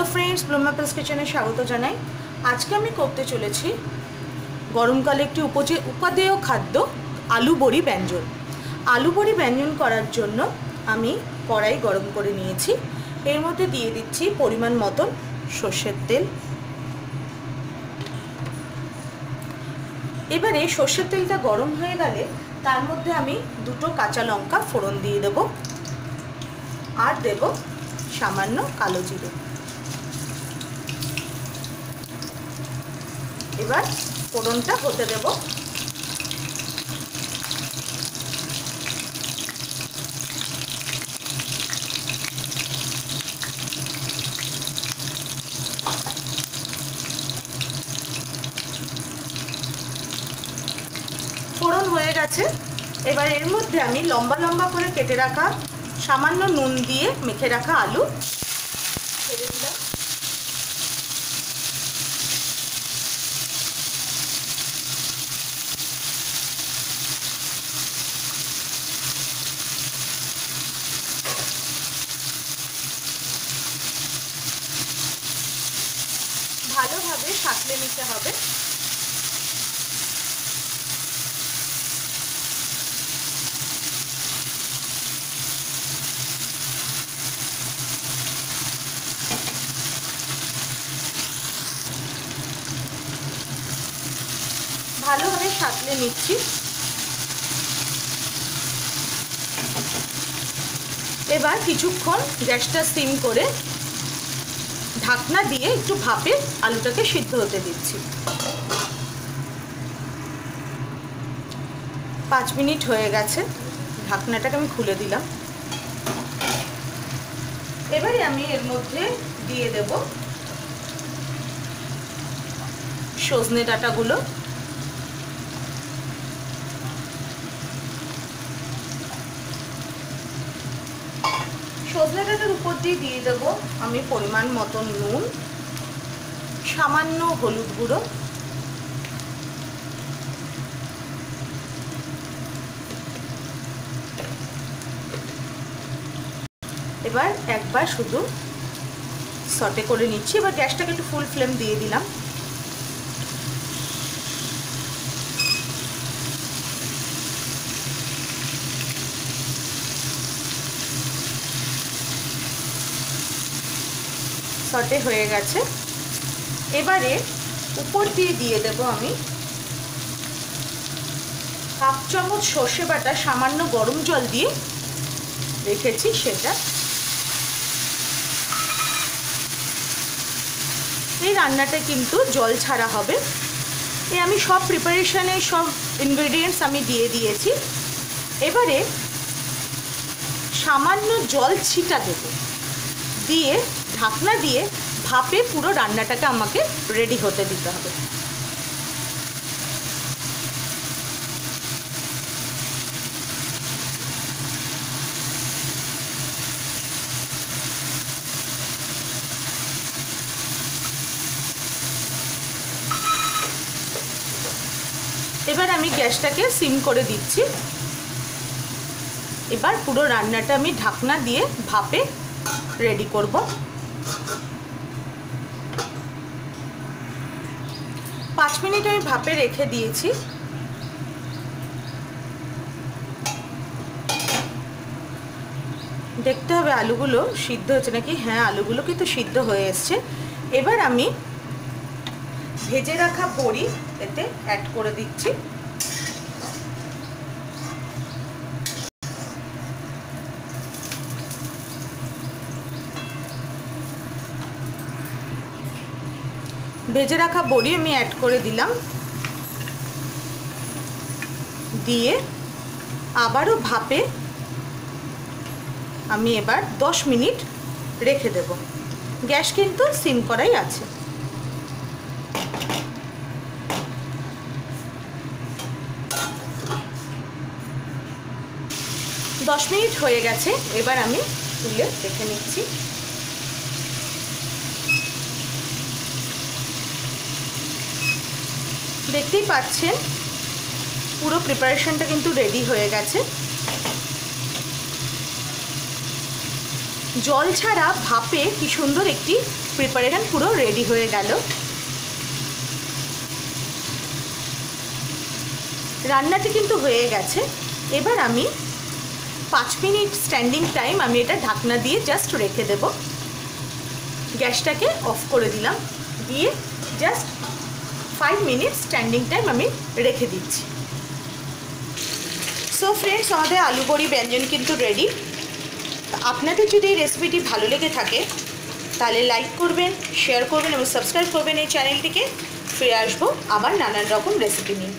Hello friends ব্রহ্মাপেলস কিচেনে স্বাগত জানাই। আজকে আমি করতে চলেছি গরমকালে একটি উপজে, উপাদেয় খাদ্য, আলু বড়ি ব্যঞ্জন। আলু বড়ি ব্যঞ্জন করার জন্য আমি কড়াই গরম করে নিয়েছি। এর মধ্যে দিয়ে দিচ্ছি পরিমাণ মতন সর্ষের তেল। এবারে সর্ষের তেলটা গরম হয়ে গেলে তার মধ্যে আমি দুটো কাঁচা লঙ্কা ফোড়ন দিয়ে দেব। আর দেব সামান্য কালো জিরে। এবার ফোড়নটা হতে দেব। ফোড়ন হয়ে গেছে। এবার এর মধ্যে আমি লম্বা লম্বা করে কেটে রাখা সামান্য নুন দিয়ে মেখে রাখা আলু ছেড়ে দিলাম ভালোভাবে সাঁতলে নিতে হবে। ভালোভাবে সাঁতলে নিচ্ছি। এবার কিছুক্ষণ গ্যাসটা সিম করে ঢাকনা দিয়ে একটু ভাপে আলুটাকে সিদ্ধ হতে দিচ্ছি। পাঁচ মিনিট হয়ে গেছে, ঢাকনাটাকে আমি খুলে দিলাম। এবারে আমি এর মধ্যে দিয়ে দেব সজনে ডাঁটাগুলো। সজনে ডাঁটার উপর দিয়ে দিয়ে দেবো আমি পরিমাণ মতন নুন, সামান্য হলুদ গুঁড়ো। এবার একবার শুধু সটে করে নিচ্ছি। এবার গ্যাসটাকে একটু ফুল ফ্লেম দিয়ে দিলাম। সটে হয়ে গেছে। এবারে উপর দিয়ে দিয়ে দেব আমি হাফ চামচ সর্ষে বাটা সামান্য গরম জল দিয়ে রেখেছি সেটা। এই রান্নাটা কিন্তু জল ছাড়া হবে। এ আমি সব প্রিপারেশানে সব ইনগ্রেডিয়েন্টস আমি দিয়ে দিয়েছি। এবারে সামান্য জল ছিটা দেব। দিয়ে, ঢাকনা দিয়ে ভাপে পুরো রান্নাটাকে আমাকে রেডি হতে দিতে হবে। এবার আমি গ্যাসটাকে সিম করে দিচ্ছি। এবার পুরো রান্নাটা আমি ঢাকনা দিয়ে ভাপে রেডি করব। পাঁচ মিনিট আমি ভাপে রেখে দিয়েছি। দেখতে হবে আলুগুলো সিদ্ধ হচ্ছে নাকি? হ্যাঁ আলুগুলো কিন্তু সিদ্ধ হয়ে এসছে। এবার আমি ভেজে রাখা বড়ি এতে অ্যাড করে দিচ্ছি। ভেজে রাখা বড়ি আমি অ্যাড করে দিলাম। দিয়ে আবারও ভাপে আমি এবার দশ মিনিট রেখে দেব। গ্যাস কিন্তু সিম করাই আছে। দশ মিনিট হয়ে গেছে, এবার আমি তুলে দেখে নিচ্ছি। দেখতেই পাচ্ছেন, পুরো প্রিপারেশনটা কিন্তু রেডি হয়ে গেছে। জল ছাড়া ভাপে কি সুন্দর একটি প্রিপারেশন পুরো রেডি হয়ে গেল। রান্নাটি কিন্তু হয়ে গেছে। এবার আমি পাঁচ মিনিট স্ট্যান্ডিং টাইম আমি এটা ঢাকনা দিয়ে জাস্ট রেখে দেব। গ্যাসটাকে অফ করে দিলাম। দিয়ে just five minute standing time আমি রেখে দিচ্ছি। সো ফ্রেন্ডস আমাদের আলু বড়ি ব্যঞ্জন কিন্তু রেডি আপনাদের যদি এই রেসিপিটি ভালো লেগে থাকে, তাহলে লাইক করবেন শেয়ার করবেন এবং সাবস্ক্রাইব করবেন এই চ্যানেলটিকে ফিরে আসব আবার নানান রকম রেসিপি নিয়ে।